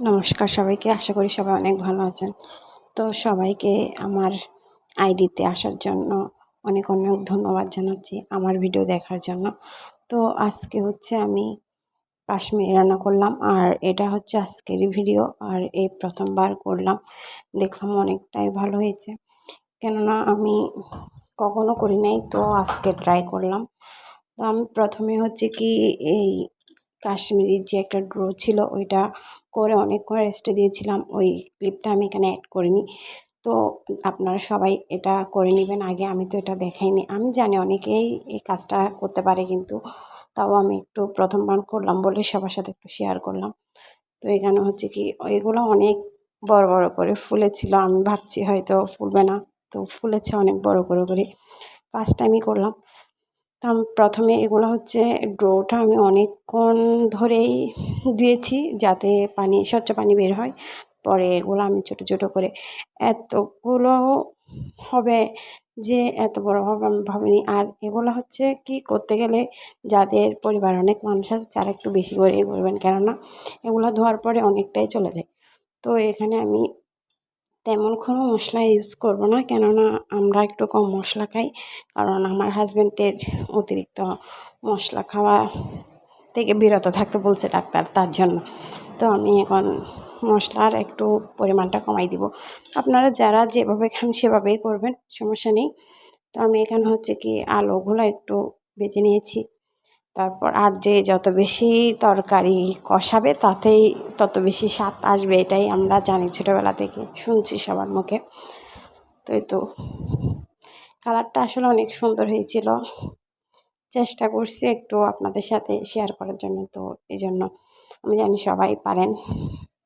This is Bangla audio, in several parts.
নমস্কার সবাইকে, আশা করি সবাই অনেক ভালো আছেন। তো সবাইকে আমার আইডিতে আসার জন্য অনেক অনেক ধন্যবাদ জানাচ্ছি আমার ভিডিও দেখার জন্য। তো আজকে হচ্ছে আমি কাশ্মীরি রান্না করলাম, আর এটা হচ্ছে আজকেরই ভিডিও, আর এই প্রথমবার করলাম। দেখলাম অনেকটাই ভালো হয়েছে। কেননা আমি কখনো করি নাই, তো আজকে ট্রাই করলাম। তো আমি প্রথমে হচ্ছে কি এই কাশ্মীরি যে একটা ড্রো ছিল, ওইটা করে অনেকক্ষণ রেস্টে দিয়েছিলাম। ওই ক্লিপটা আমি এখানে অ্যাড করিনি। তো আপনারা সবাই এটা করে নেবেন। আগে আমি তো এটা দেখাইনি। আমি জানি অনেকেই এই কাজটা করতে পারে কিন্তু তাও আমি একটু প্রথমবার করলাম বলে সবার সাথে একটু শেয়ার করলাম। তো এখানে হচ্ছে কি, এগুলো অনেক বড় বড় করে ফুলেছিল। আমি ভাবছি হয়তো ফুলবে না। তো ফুলেছে অনেক বড় করে করে। ফার্স্ট টাইমই করলাম। তো প্রথমে এগুলো হচ্ছে ড্রোটা আমি অনেকক্ষণ ধরেই দিয়েছি যাতে পানি, স্বচ্ছ পানি বের হয়। পরে এগুলো আমি ছোটো ছোটো করে এতগুলো হবে যে এত বড় হবে আমি ভাবিনি। আর এগুলো হচ্ছে কি করতে গেলে যাদের পরিবার, অনেক মানুষ আছে তারা একটু বেশি করেই করবেন। কেননা এগুলো ধোয়ার পরে অনেকটাই চলে যায়। তো এখানে আমি তেমন কোনো মশলা ইউজ করব না। কেননা আমরা একটু কম মশলা খাই। কারণ আমার হাজব্যান্ডের অতিরিক্ত মশলা খাওয়া থেকে বিরত থাকতে বলছে ডাক্তার তার জন্য। তো আমি এখন মশলার একটু পরিমাণটা কমাই দিব। আপনারা যারা যেভাবে খান সেভাবেই করবেন, সমস্যা নেই। তো আমি এখানে হচ্ছে কি আলুগুলো একটু বেজে নিয়েছি। তারপর আর যে যত বেশি তরকারি কষাবে, তাতেই তত বেশি স্বাদ আসবে, এটাই আমরা জানি ছোটোবেলা থেকে, শুনছি সবার মুখে। তো তো, কালারটা আসলে অনেক সুন্দর হয়েছিল। চেষ্টা করছি একটু আপনাদের সাথে শেয়ার করার জন্য, তো এই জন্য আমি জানি সবাই পারেন।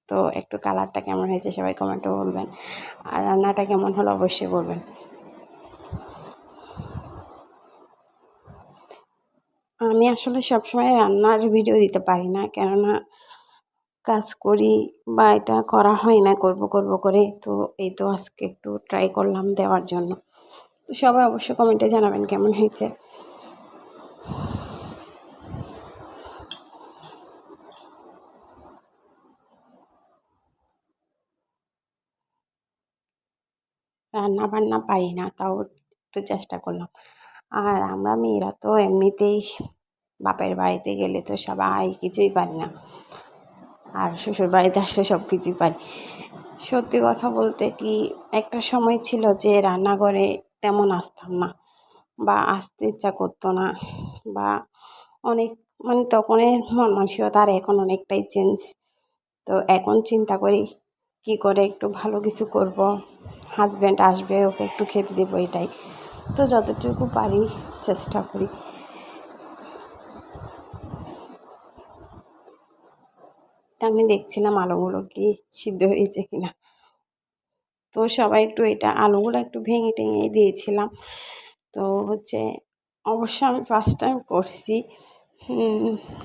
তো একটু কালারটা কেমন হয়েছে, সবাই কমেন্টও বলবেন। আর রান্নাটা কেমন হলো, অবশ্যই বলবেন। আমি আসলে সবসময় রান্নার ভিডিও দিতে পারি না। কেননা কাজ করি বা এটা করা হয় না করব করব করে। তো এই তো আজকে একটু ট্রাই করলাম দেওয়ার জন্য। তো সবাই অবশ্যই কমেন্টে জানাবেন কেমন হয়েছে। রান্না বান্না পারি না, তাও একটু চেষ্টা করলাম। আর আমরা মেয়েরা তো এমনিতেই বাপের বাড়িতে গেলে তো সবাই কিছুই পারি না। আর শ্বশুর বাড়িতে আসলে সব কিছুই পারি। সত্যি কথা বলতে কি, একটা সময় ছিল যে রান্নাঘরে তেমন আসতাম না বা আসতে ইচ্ছা করতো না বা অনেক মানে তখনের মন মানসিকতা আর এখন অনেকটাই চেঞ্জ তো এখন চিন্তা করি কি করে একটু ভালো কিছু করব। হাজব্যান্ড আসবে, ওকে একটু খেতে দেবো এটাই। তো যতটুকু পারি চেষ্টা করি। আমি দেখছিলাম আলুগুলো কি সিদ্ধ হয়েছে কিনা। তো সবাই একটু এটা আলুগুলো একটু ভেঙে টেঙে দিয়েছিলাম। তো হচ্ছে অবশ্য আমি ফার্স্ট টাইম করছি।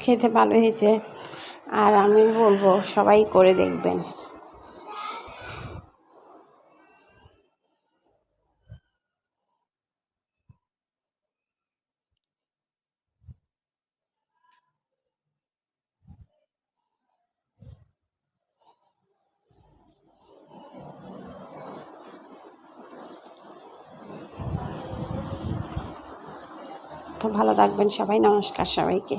খেতে ভালো হয়েছে। আর আমি বলব সবাই করে দেখবেন। ভালো থাকবেন সবাই নমস্কার সবাইকে।